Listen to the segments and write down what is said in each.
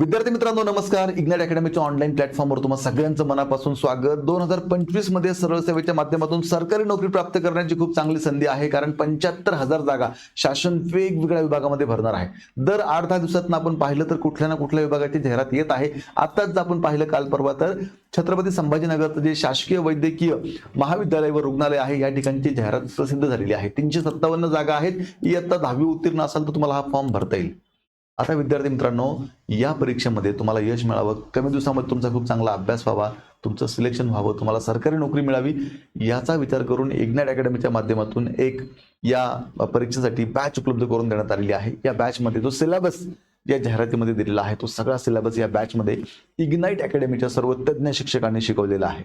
विद्यार्थी मित्रांनो नमस्कार. इग्नाट अकॅडमीच्या ऑनलाईन प्लॅटफॉर्मवर तुम्हाला सगळ्यांचं मनापासून स्वागत. दोन हजार पंचवीसमध्ये सरळ सेवेच्या माध्यमातून सरकारी नोकरी प्राप्त करण्याची खूप चांगली संधी आहे कारण पंच्याहत्तर हजार जागा शासन वेगवेगळ्या विभागामध्ये भरणार आहे. दर आठ दहा दिवसात आपण पाहिलं तर कुठल्या ना कुठल्या विभागाची जाहिरात येत आहे. आताच आपण पाहिलं काल परवा तर छत्रपती संभाजीनगरचं जे शासकीय वैद्यकीय महाविद्यालय व रुग्णालय आहे या ठिकाणची जाहिरात प्रसिद्ध झालेली आहे. तीनशे सत्तावन्न जागा आहेत. इयत्ता दहावी उत्तीर्ण असाल तर तुम्हाला हा फॉर्म भरता येईल. आता विद्यार्थी मित्रांनो या परीक्षेमध्ये तुम्हाला यश मिळावं. कमी दिवसामध्ये तुमचा खूप चांगला अभ्यास व्हावा. तुमचं सिलेक्शन व्हावं. तुम्हाला सरकारी नोकरी मिळावी. याचा विचार करून इग्नॅट अकॅडमीच्या माध्यमातून एक या परीक्षेसाठी बॅच उपलब्ध करून देण्यात आलेली आहे. या बॅचमध्ये जो सिलेबस या जाहिरातीमध्ये दिलेला आहे तो सगळा सिलेबस या बॅचमध्ये इग्नाईट अकॅडमीच्या सर्व तज्ज्ञ शिक्षकांनी शिकवलेला आहे.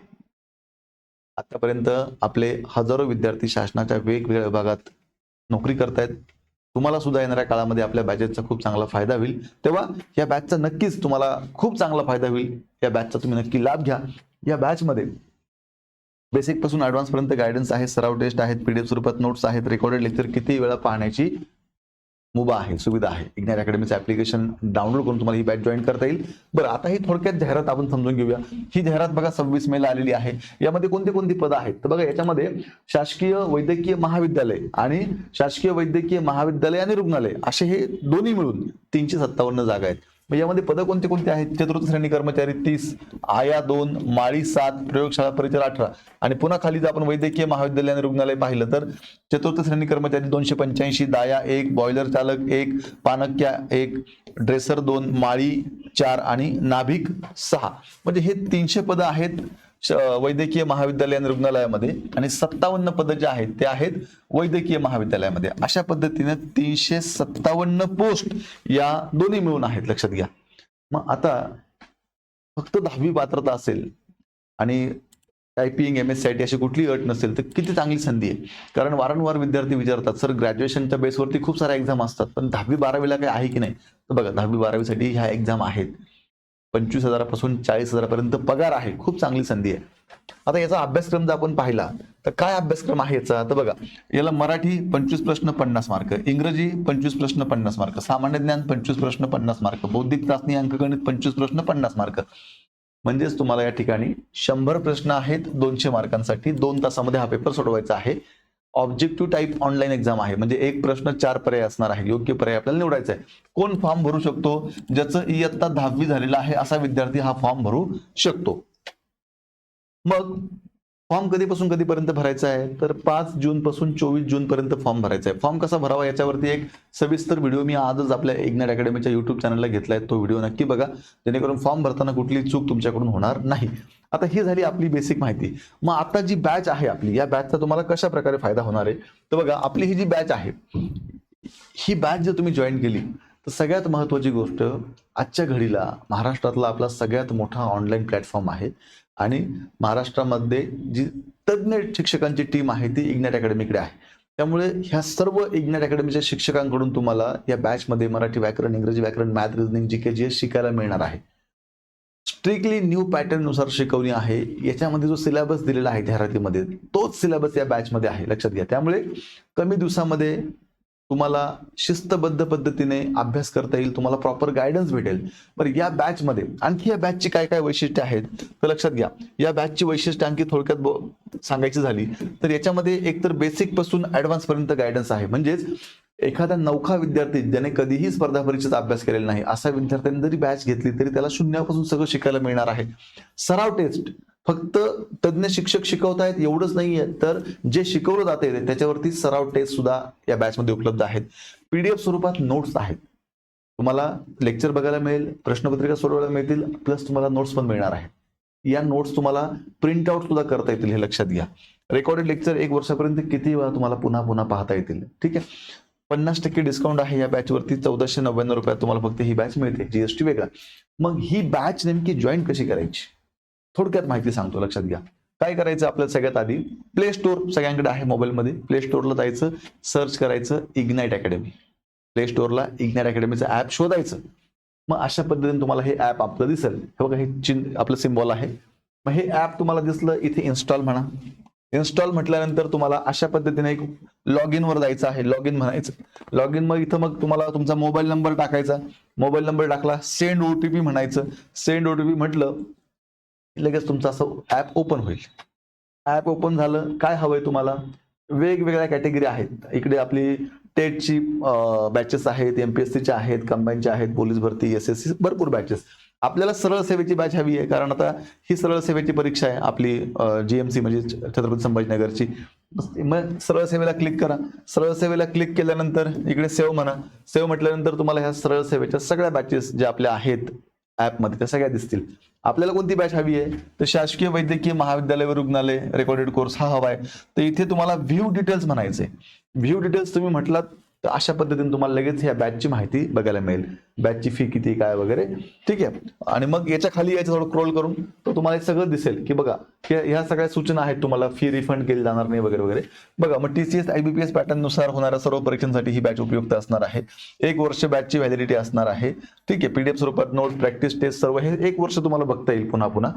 आतापर्यंत आपले हजारो विद्यार्थी शासनाच्या वेगवेगळ्या विभागात नोकरी करतायत. तुम्हाला सुद्धा येणाऱ्या काळामध्ये आपल्या बॅचेसचा खूप चांगला फायदा होईल. तेव्हा या बॅचचा नक्कीच तुम्हाला खूप चांगला फायदा होईल. या बॅचचा तुम्ही नक्की लाभ घ्या. या बॅचमध्ये बेसिकपासून ऍडव्हान्स पर्यंत गायडन्स आहे सराव टेस्ट आहेत पीडीएफ स्वरूपात नोट्स आहेत रेकॉर्डेड लेक्चर किती वेळा पाहण्याची मुभा आहे सुविधा आहे. इग्नाइट अकॅडमीचं ऍप्लिकेशन डाउनलोड करून तुम्हाला ही बॅच जॉईन करता येईल. बरं आता ही थोडक्यात जाहिरात आपण समजून घेऊया. ही जाहिरात बघा सव्वीस मेला आलेली आहे. यामध्ये कोणती कोणती पदं आहेत? तर बघा याच्यामध्ये शासकीय वैद्यकीय महाविद्यालय आणि शासकीय वैद्यकीय महाविद्यालय आणि रुग्णालय असे हे दोन्ही मिळून तीनशे सत्तावन्न जागा आहेत. मग यामध्ये पदं कोणते कोणते आहेत? चतुर्थ श्रेणी कर्मचारी तीस आया दोन माळी सात प्रयोगशाळा परिचर अठरा. आणि पुन्हा खाली जर आपण वैद्यकीय महाविद्यालय आणि रुग्णालय पाहिलं तर चतुर्थ श्रेणी कर्मचारी दोनशे पंच्याऐंशी दाया एक बॉयलर चालक एक पानक्या एक ड्रेसर दोन माळी चार आणि नाभिक सहा. म्हणजे हे तीनशे पदं आहेत. वैद्यकीय महाविद्यालय आणि रुग्णालयामध्ये आणि सत्तावन्न पदं जे आहेत ते आहेत वैद्यकीय महाविद्यालयामध्ये. अशा पद्धतीने तीनशे सत्तावन्न पोस्ट या दोन्ही मिळून आहेत लक्षात घ्या. मग आता फक्त दहावी पात्रता असेल आणि typing M S C I T अशी कुठली अट नसेल तर किती चांगली संधी आहे. कारण वारंवार विद्यार्थी विचारतात सर ग्रॅज्युएशनच्या बेसवरती खूप साऱ्या एक्झाम असतात पण दहावी बारावीला काही आहे की नाही? तर बघा दहावी बारावीसाठी ह्या एक्झाम आहेत. पंचवीस हजारापासून चाळीस हजारापर्यंत पगार आहे. खूप चांगली संधी आहे. आता याचा अभ्यासक्रम जर आपण पाहिला तर काय अभ्यासक्रम आहे याचा? तर बघा याला मराठी पंचवीस प्रश्न पन्नास मार्क इंग्रजी पंचवीस प्रश्न पन्नास मार्क सामान्य ज्ञान पंचवीस प्रश्न पन्नास मार्क बौद्धिक चाचणी अंकगणित पंचवीस प्रश्न पन्नास मार्क. म्हणजेच तुम्हाला या ठिकाणी शंभर प्रश्न आहेत दोनशे मार्कांसाठी. दोन तासामध्ये हा पेपर सोडवायचा आहे. ऑब्जेक्टिव्ह टाईप ऑनलाईन एक्झाम आहे. म्हणजे एक प्रश्न चार पर्याय असणार आहे. योग्य पर्याय आपल्याला निवडायचा आहे. कोण फॉर्म भरू शकतो? ज्याचं इयत्ता दहावी झालेला आहे असा विद्यार्थी हा फॉर्म भरू शकतो. मग फॉर्म कधीपासून कधीपर्यंत भरायचा आहे? तर पाच जून पासून चोवीस जून पर्यंत फॉर्म भरायचा आहे. फॉर्म कसा भरावा याच्यावरती एक सविस्तर व्हिडिओ मी आजच आपल्या इग्नाइट अकॅडमीच्या युट्यूब चॅनलला घेतला आहे तो व्हिडिओ नक्की बघा. जेणेकरून फॉर्म भरताना कुठली चूक तुमच्याकडून होणार नाही. आता ही झाली आपली बेसिक माहिती. मग आता जी बॅच आहे आपली या बॅचचा तुम्हाला कशा प्रकारे फायदा होणार आहे? तर बघा आपली ही जी बॅच आहे ही बॅच जर तुम्ही जॉईन केली तर सगळ्यात महत्त्वाची गोष्ट आजच्या घडीला महाराष्ट्रातला आपला सगळ्यात मोठा ऑनलाईन प्लॅटफॉर्म आहे. आणि महाराष्ट्रामध्ये जी तज्ज्ञ शिक्षकांची टीम आहे ती इग्नॅट अकॅडमीकडे आहे. त्यामुळे ह्या सर्व इग्नॅट अकॅडमीच्या शिक्षकांकडून तुम्हाला या बॅचमध्ये मराठी व्याकरण इंग्रजी व्याकरण मॅथ रिजनिंग जी के जी शिकायला मिळणार आहे. स्ट्रिक्टली न्यू पॅटर्ननुसार शिकवणी आहे. याच्यामध्ये जो सिलेबस दिलेला आहे जाहिरातीमध्ये तोच सिलेबस या बॅचमध्ये आहे. लक्षात घ्या. त्यामुळे कमी दिवसामध्ये तुम्हाला शिस्तबद्ध पद्धतीने अभ्यास करता येईल तुम्हाला प्रॉपर गायडन्स भेटेल. बरं या बॅचमध्ये आणखी या बॅचची काय काय वैशिष्ट्य आहेत तर लक्षात घ्या. या बॅचची वैशिष्ट्य आणखी थोडक्यात सांगायची झाली तर याच्यामध्ये एकतर बेसिकपासून ऍडव्हान्स पर्यंत गायडन्स आहे. म्हणजेच एखादा नौखा विद्यार्थी ज्याने कधीही स्पर्धा परीक्षेचा अभ्यास केलेला नाही असा विद्यार्थ्यांनी जरी बॅच घेतली तरी त्याला शून्यापासून सगळं शिकायला मिळणार आहे. सराव टेस्ट फक्त तज्ज्ञ शिक्षक शिकवतायत एवढंच नाहीये. तर जे शिकवलं जाते त्याच्यावरती सराव टेस्ट सुद्धा या बॅचमध्ये उपलब्ध आहेत. पीडीएफ स्वरूपात नोट्स आहेत. तुम्हाला लेक्चर बघायला मिळेल प्रश्नपत्रिका सोडवायला मिळतील प्लस तुम्हाला नोट्स पण मिळणार आहेत. या नोट्स तुम्हाला प्रिंट आउट सुद्धा करता येतील हे लक्षात घ्या. रेकॉर्डेड लेक्चर एक वर्षापर्यंत किती वेळा तुम्हाला पुन्हा पुन्हा पाहता येतील? ठीक आहे? पन्नास टक्के डिस्काउंट आहे या बॅचवरती चौदाशे नव्याण्णव रुपयात तुम्हाला फक्त ही बॅच मिळते. जीएसटी वेगळा. मग ही बॅच नेमकी जॉईन कशी करायची? थोडक्यात माहिती सांगतो लक्षात घ्या. काय करायचं आपल्याला सगळ्यात आधी? प्ले स्टोर सगळ्यांकडे आहे मोबाईलमध्ये. प्ले स्टोअरला जायचं सर्च करायचं इग्नाइट अकॅडमी प्ले स्टोअरला इग्नाईट अकॅडमीचं ॲप शोधायचं. मग अशा पद्धतीने तुम्हाला हे ॲप आपलं दिसेल. हे बघा हे चिन्ह आपलं सिम्बॉल आहे. मग हे ॲप तुम्हाला दिसलं इथे इन्स्टॉल म्हणा. इन्स्टॉल म्हटल्यानंतर तुम्हाला अशा पद्धतीने एक लॉग इन वर जायचं आहे. लॉग इन म्हणायचं. लॉग इन मग इथं मग तुम्हाला तुमचा मोबाईल नंबर टाकायचा. मोबाईल नंबर टाकला सेंड ओटीपी म्हणायचं. सेंड ओटीपी म्हटलं लगेच तुमचं असं ऍप ओपन होईल. ऍप ओपन झालं काय हवंय तुम्हाला? वेगवेगळ्या कॅटेगरी आहेत. इकडे आपली टेटची बॅचेस आहेत एमपीएससीच्या आहेत कंबाईनच्या आहेत पोलीस भरती एस एस सी भरपूर बॅचेस आपल्याला सरळ सेवेची बॅच हवी आहे कारण आता ही सरळ सेवेची परीक्षा आहे आपली जीएमसी म्हणजे छत्रपती संभाजीनगरची. मग सरळ सेवेला क्लिक करा. सरळ सेवेला क्लिक केल्यानंतर इकडे सेव म्हणा. सेव म्हटल्यानंतर तुम्हाला ह्या सरळ सेवेच्या सगळ्या बॅचेस ज्या आपल्या आहेत ऍपमध्ये त्या सगळ्या दिसतील. आपल्याला कोणती बॅच हवी आहे? तर शासकीय वैद्यकीय महाविद्यालय व रुग्णालय रेकॉर्डेड कोर्स हा हवा आहे. तर इथे तुम्हाला व्ह्यू डिटेल्स म्हणायचे. व्ह्यू डिटेल्स तुम्ही म्हटलात तर अशा पद्धतीने तुम्हाला लगेच ह्या बॅचची माहिती बघायला मिळेल. बॅचची फी किती काय वगैरे. ठीक आहे. आणि मग याच्या खाली याचं थोडं क्रोल करून तर तुम्हाला हे सगळं दिसेल की बघा ह्या सगळ्या सूचना आहेत तुम्हाला फी रिफंड केली जाणार नाही वगैरे वगैरे. बघा मग टी सी टीसीएस आयबीपीएस पॅटर्ननुसार होणाऱ्या सर्व परीक्षांसाठी ही बॅच उपयुक्त असणार आहे. एक वर्ष बॅचची व्हॅलिडिटी असणार आहे. ठीक आहे. पीडीएफ स्वरूपात नोट प्रॅक्टिस टेस्ट सर्व हे एक वर्ष तुम्हाला बघता येईल पुन्हा पुन्हा.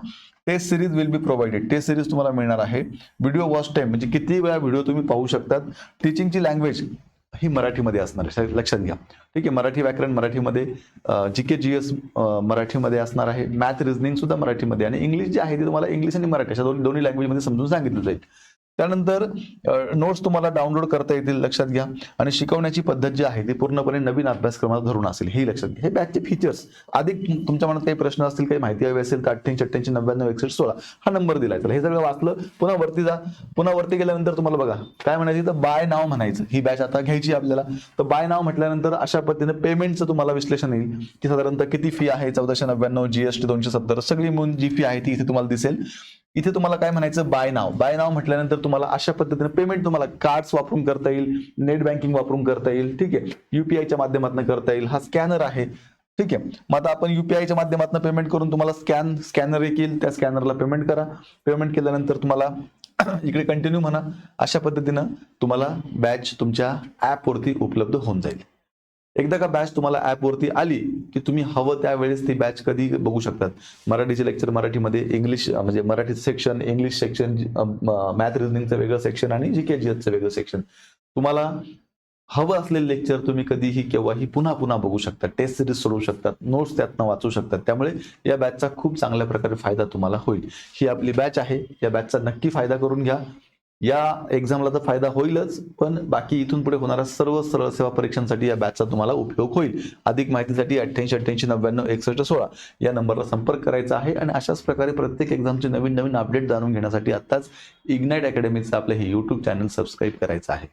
Test series will be provided test series तुम्हाला मिळणार आहे. व्हिडिओ वॉच टाइम म्हणजे किती वेळा व्हिडिओ तुम्ही पाहू शकतात. टीचिंगची लँग्वेज ही मराठीमध्ये असणार आहे. लक्षात घ्या. ठीक आहे मराठी व्याकरण मराठीमध्ये जी के जी एस मराठीमध्ये असणार आहे. मॅथ रिझनिंग सुद्धा मराठीमध्ये. आणि इंग्लिश जे आहे ते तुम्हाला इंग्लिश आणि मराठी अशा दोन्ही दोन्ही लँग्वेजमध्ये समजून सांगितलं जाईल त्यानंतर नोट्स तुम्हाला डाउनलोड करता येतील लक्षात घ्या. आणि शिकवण्याची पद्धत जी आहे ती पूर्णपणे नवीन अभ्यासक्रमात धरून असेल. हे लक्षात घ्या. हे बॅचचे फीचर्स अधिक तुमच्या मनात काही प्रश्न असतील काही माहिती हवी असेल तर अठ्ठ्याऐंशी अठ्ठ्याऐंशी नव्याण्णव एकसष्ट सोळा हा नंबर दिला तर हे सगळं वाचलं पुन्हा वरती जा. पुन्हा वरती गेल्यानंतर तुम्हाला बघा काय म्हणायचं तर बाय नाव म्हणायचं. ही बॅच आता घ्यायची आपल्याला. तर बाय नाव म्हटल्यानंतर अशा पद्धतीने पेमेंटचं तुम्हाला विश्लेषण येईल. की साधारणतः किती फी आहे? चौदाशे नव्याण्णव जीएसटी दोनशे सत्तर सगळी मिळून जी फी आहे ती इथे तुम्हाला दिसेल. इथे तुम्हाला काय म्हणायचं? बाय नाव बाय नाव म्हटल्यानंतर तुम्हाला अशा पद्धतीने पेमेंट तुम्हाला कार्ड्स वापरून करता येईल नेट बँकिंग वापरून करता येईल ठीक आहे? युपीआयच्या माध्यमातून करता येईल. हा स्कॅनर आहे ठीक आहे? मग आता आपण युपीआयच्या माध्यमातून पेमेंट करून तुम्हाला स्कॅन स्कॅनर येईल. त्या स्कॅनरला पेमेंट करा. पेमेंट केल्यानंतर तुम्हाला इकडे कंटिन्यू म्हणा. अशा पद्धतीनं तुम्हाला बॅच तुमच्या ॲपवरती उपलब्ध होऊन जाईल. एकदा का बॅच तुम्हाला ॲपवरती आली की तुम्ही हवं त्यावेळेस ती बॅच कधी बघू शकतात? मराठीचे लेक्चर मराठीमध्ये इंग्लिश म्हणजे Marathi section English section math रिझनिंगचं वेगळं सेक्शन आणि जी के जी एसचं वेगळं सेक्शन तुम्हाला हवं असलेले लेक्चर तुम्ही कधीही केव्हाही पुन्हा पुन्हा बघू शकता. टेस्ट सिरीज सोडवू शकतात. नोट्स त्यातनं वाचू शकतात. त्यामुळे या बॅचचा खूप चांगल्या प्रकारे फायदा तुम्हाला होईल. ही आपली बॅच आहे. या बॅचचा नक्की फायदा करून घ्या. या एक्झामला तर फायदा होईलच पण बाकी इथून पुढे होणाऱ्या सर्व सरळ सेवा परीक्षांसाठी या बॅचचा तुम्हाला उपयोग होईल. अधिक माहितीसाठी अठ्ठ्याऐंशी अठ्ठ्याऐंशी नव्याण्णव एकसष्ट सोळा या नंबरला संपर्क करायचा आहे आणि अशाच प्रकारे प्रत्येक एक्झामचे नवीन नवीन अपडेट जाणून घेण्यासाठी आत्ताच इग्नाइट अकॅडमीचं आपलं हे यूट्यूब चॅनल सबस्क्राईब करायचं आहे.